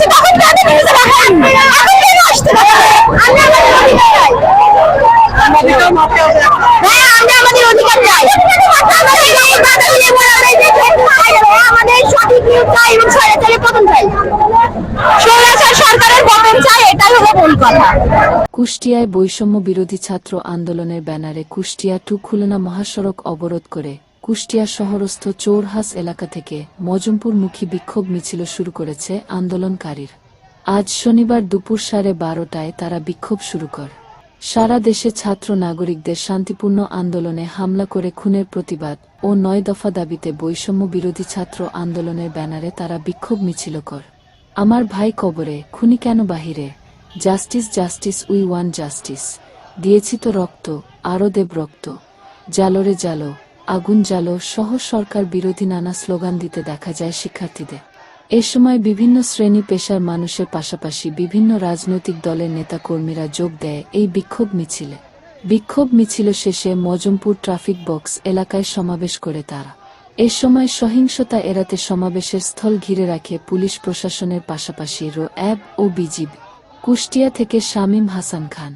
এখন। কেন আসতে আমাদের অধিকার চাই। হ্যাঁ আমাদের অধিকার চাই। কুষ্টিয়ায় বৈষম্য বিরোধী ছাত্র আন্দোলনের ব্যানারে কুষ্টিয়া টু খুলনা মহাসড়ক অবরোধ করে কুষ্টিয়া শহরস্থ চোরহাস এলাকা থেকে মজমপুরমুখী বিক্ষোভ মিছিল শুরু করেছে আন্দোলনকারীর। আজ শনিবার দুপুর সাড়ে বারোটায় তারা বিক্ষোভ শুরু করে। সারা দেশে ছাত্র নাগরিকদের শান্তিপূর্ণ আন্দোলনে হামলা করে খুনের প্রতিবাদ ও নয় দফা দাবিতে বৈষম্য বিরোধী ছাত্র আন্দোলনের ব্যানারে তারা বিক্ষোভ মিছিল কর। আমার ভাই কবরে, খুনি কেন বাহিরে? Justice justice, we want justice. দিয়েছি তো রক্ত, আরও দেব রক্ত। জালোরে জালো। আগুন জ্বালো, সহ সরকার বিরোধী নানা স্লোগান দিতে দেখা যায় শিক্ষার্থীদের। এ সময় বিভিন্ন শ্রেণি পেশার মানুষের পাশাপাশি বিভিন্ন রাজনৈতিক দলের নেতাকর্মীরা যোগ দেয় এই বিক্ষোভ মিছিলে। বিক্ষোভ মিছিল শেষে মজমপুর ট্রাফিক বক্স এলাকায় সমাবেশ করে তারা। এ সময় সহিংসতা এড়াতে সমাবেশের স্থল ঘিরে রাখে পুলিশ প্রশাসনের পাশাপাশি রো অ্যাব ও বিজিবি। কুষ্টিয়া থেকে শামীম হাসান খান।